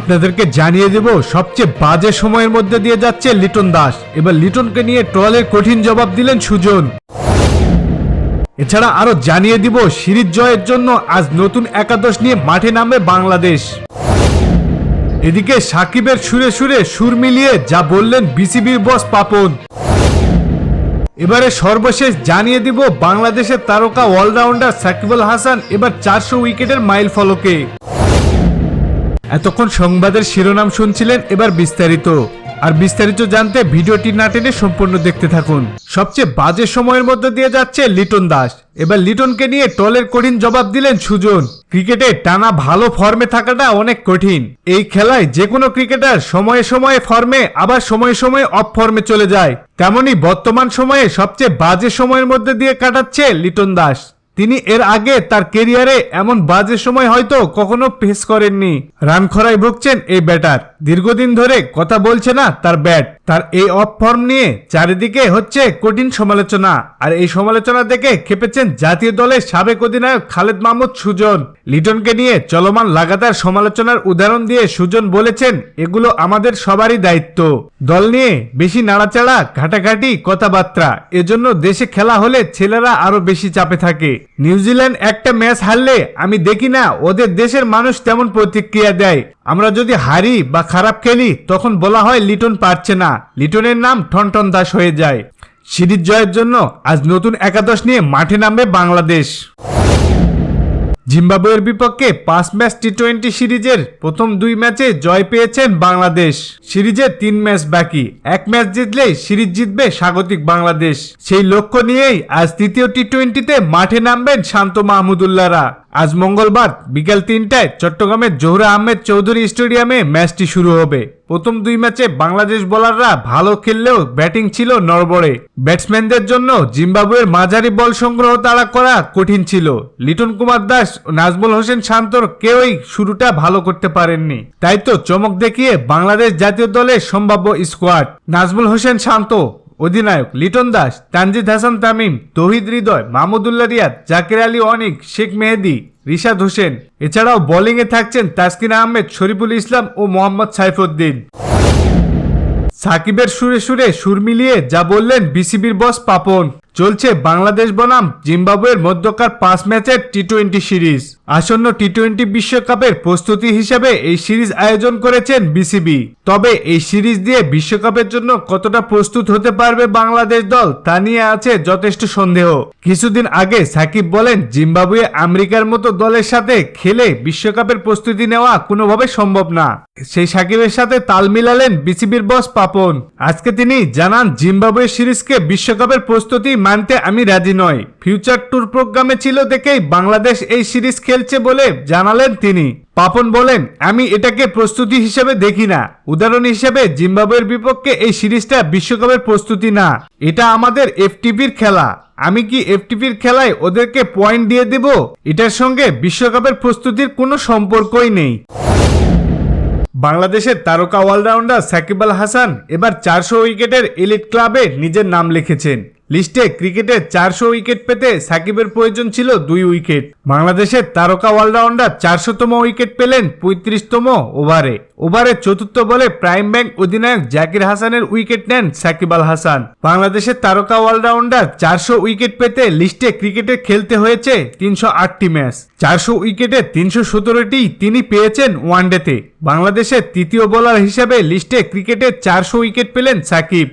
আপনাদেরকে জানিয়ে দেব, সবচেয়ে বাজে সময়ের মধ্যে দিয়ে যাচ্ছে লিটন দাস। এবার লিটনকে নিয়ে ট্রলের কঠিন জবাব দিলেন সুজন। এছাড়া আরও জানিয়ে দিব, সিরিজ জয়ের জন্য আজ নতুন একাদশ নিয়ে মাঠে নামবে বাংলাদেশ। এদিকে সাকিবের সুরে সুরে সুর মিলিয়ে যা বললেন বিসিবির বস পাপন। এবারে সর্বশেষ জানিয়ে দিব, বাংলাদেশের তারকা অলরাউন্ডার সাকিবুল হাসান এবার চারশো উইকেটের মাইল ফলকে এতক্ষণ সংবাদের শিরোনাম শুনছিলেন এবার বিস্তারিত। আর বিস্তারিত জানতে ভিডিওটি না টেনে সম্পূর্ণ দেখতে থাকুন। সবচেয়ে বাজে সময়ের মধ্যে দিয়ে যাচ্ছে লিটন দাস। এবার লিটনকে নিয়ে টলের কঠিন জবাব দিলেন সুজন। ক্রিকেটে টানা ভালো ফর্মে থাকাটা অনেক কঠিন। এই খেলায় যে কোনো ক্রিকেটার সময়ে সময়ে ফর্মে, আবার সময়ে সময়ে অফ ফর্মে চলে যায়। তেমনি বর্তমান সময়ে সবচেয়ে বাজে সময়ের মধ্যে দিয়ে কাটাচ্ছে লিটন দাস। তিনি এর আগে তার কেরিয়ারে এমন বাজে সময় হয়তো কখনো ফেস করেননি। রান খরায় ভুগছেন এই ব্যাটার। দীর্ঘদিন ধরে কথা বলছে না তার ব্যাট। তার এই অফ ফর্ম নিয়ে চারিদিকে হচ্ছে কঠিন সমালোচনা। আর এই সমালোচনা দেখে খেপেছেন জাতীয় দলের সাবেক অধিনায়ক খালেদ মাহমুদ সুজন। লিটনকে নিয়ে চলমান লাগাতার সমালোচনার উদাহরণ দিয়ে সুজন বলেছেন, এগুলো আমাদের সবারই দায়িত্ব। দল নিয়ে বেশি নাড়াচাড়া, ঘাটাঘাটি, কথাবার্তা। এজন্য দেশে খেলা হলে ছেলেরা আরও বেশি চাপে থাকে। নিউজিল্যান্ড একটা ম্যাচ হারলে আমি দেখি না, ওদের দেশের মানুষ তেমন প্রতিক্রিয়া দেয়। আমরা যদি হারি বা খারাপ খেলি, তখন বলা হয় লিটন পারছে না। লিটনের নাম ঠনঠন দাস হয়ে যায়। সিরিজ জয়ের জন্য আজ নতুন একাদশ নিয়ে মাঠে নামবে বাংলাদেশ। জিম্বাবুয়ের বিপক্ষে পাঁচ ম্যাচ টি টোয়েন্টি সিরিজের প্রথম দুই ম্যাচে জয় পেয়েছেন বাংলাদেশ। সিরিজে তিন ম্যাচ বাকি। এক ম্যাচ জিতলেই সিরিজ জিতবে স্বাগতিক বাংলাদেশ। সেই লক্ষ্য নিয়েই আজ তৃতীয় টি টোয়েন্টিতে মাঠে নামবেন শান্ত মাহমুদুল্লাহরা আজ মঙ্গলবার বিকেল তিনটায় চট্টগ্রামের জহুরা আহমেদ চৌধুরী স্টেডিয়ামে ম্যাচটি শুরু হবে। প্রথম দুই ম্যাচে বাংলাদেশ বোলাররা ভালো খেললেও ব্যাটিং ছিল নড়বড়ে। ব্যাটসম্যানদের জন্য জিম্বাবুয়ের মাঝারি বল সংগ্রহ তাড়া করা কঠিন ছিল। লিটন কুমার দাস ও নাজমুল হোসেন শান্তর কেউই শুরুটা ভালো করতে পারেননি। তাই তো চমক দেখিয়ে বাংলাদেশ জাতীয় দলের সম্ভাব্য স্কোয়াড নাজমুল হোসেন শান্ত। অধিনায়ক লিটন দাস, তানজিদ হাসান তামিম, তহিদ হৃদয়, মাহমুদুল্লাহ রিয়াদ, জাকির আলী অনিক, শেখ মেহেদি, রিশাদ হোসেন। এছাড়াও বোলিংয়ে থাকছেন তাসকিন আহমেদ, শরীফুল ইসলাম ও মোহাম্মদ সাইফুদ্দিন। সাকিবের সুরে সুরে সুর মিলিয়ে যা বললেন বিসিবির বস পাপন। চলছে বাংলাদেশ বনাম, জিম্বাবুয়ের মধ্যকার পাঁচ ম্যাচের টি টোয়েন্টি সিরিজ। আসন্ন টি টোয়েন্টি বিশ্বকাপের প্রস্তুতি হিসেবে এই সিরিজ আয়োজন করেছেন বিসিবি। তবে এই সিরিজ দিয়ে বিশ্বকাপের জন্য কতটা প্রস্তুত হতে পারবে বাংলাদেশ দল তা নিয়ে আছে যথেষ্ট সন্দেহ। কিছুদিন আগে সাকিব বলেন, জিম্বাবুয়ে আমেরিকার মতো দলের সাথে খেলে বিশ্বকাপের প্রস্তুতি নেওয়া কোনোভাবে সম্ভব না। সেই সাকিবের সাথে তাল মিলালেন বিসিবির বস পাপন। আজকে তিনি জানান, জিম্বাবুয়ে সিরিজকে বিশ্বকাপের প্রস্তুতি মানতে আমি রাজি নয় ফিউচার ট্যুর প্রোগ্রামে ছিল দেখেই বাংলাদেশ এই সিরিজ খেলছে বলে জানালেন তিনি। পাপন বলেন, আমি এটাকে প্রস্তুতি হিসেবে দেখি না। উদাহরণ হিসেবে, জিম্বাবুয়ের বিপক্ষে এই সিরিজটা বিশ্বকাপের প্রস্তুতি না। এটা আমাদের এফটিপির খেলা। আমি কি এফটিপির খেলায় ওদেরকে পয়েন্ট দিয়ে দেব? এটার সঙ্গে বিশ্বকাপের প্রস্তুতির কোনো সম্পর্কই নেই। বাংলাদেশের তারকা অলরাউন্ডার সাকিব আল হাসান এবার চারশো উইকেটের এলিট ক্লাবে নিজের নাম লিখেছেন। লিস্টে ক্রিকেটে চারশো উইকেট পেতে সাকিবের প্রয়োজন ছিল দুই উইকেট। বাংলাদেশের তারকা অলরাউন্ডার চারশোতম উইকেট পেলেন পঁয়ত্রিশতম ওভারে। ওভারের চতুর্থ বলে প্রাইম ব্যাংক অধিনায়ক জাকির হাসানের উইকেট নেন সাকিব আল হাসান। বাংলাদেশের তারকা অলরাউন্ডার চারশো উইকেট পেতে লিস্টে ক্রিকেটে খেলতে হয়েছে তিনশো আটটি ম্যাচ। চারশো উইকেটে তিনশো সতেরোটি তিনি পেয়েছেন ওয়ানডেতে। বাংলাদেশের তৃতীয় বোলার হিসেবে লিস্টে ক্রিকেটে চারশো উইকেট পেলেন সাকিব।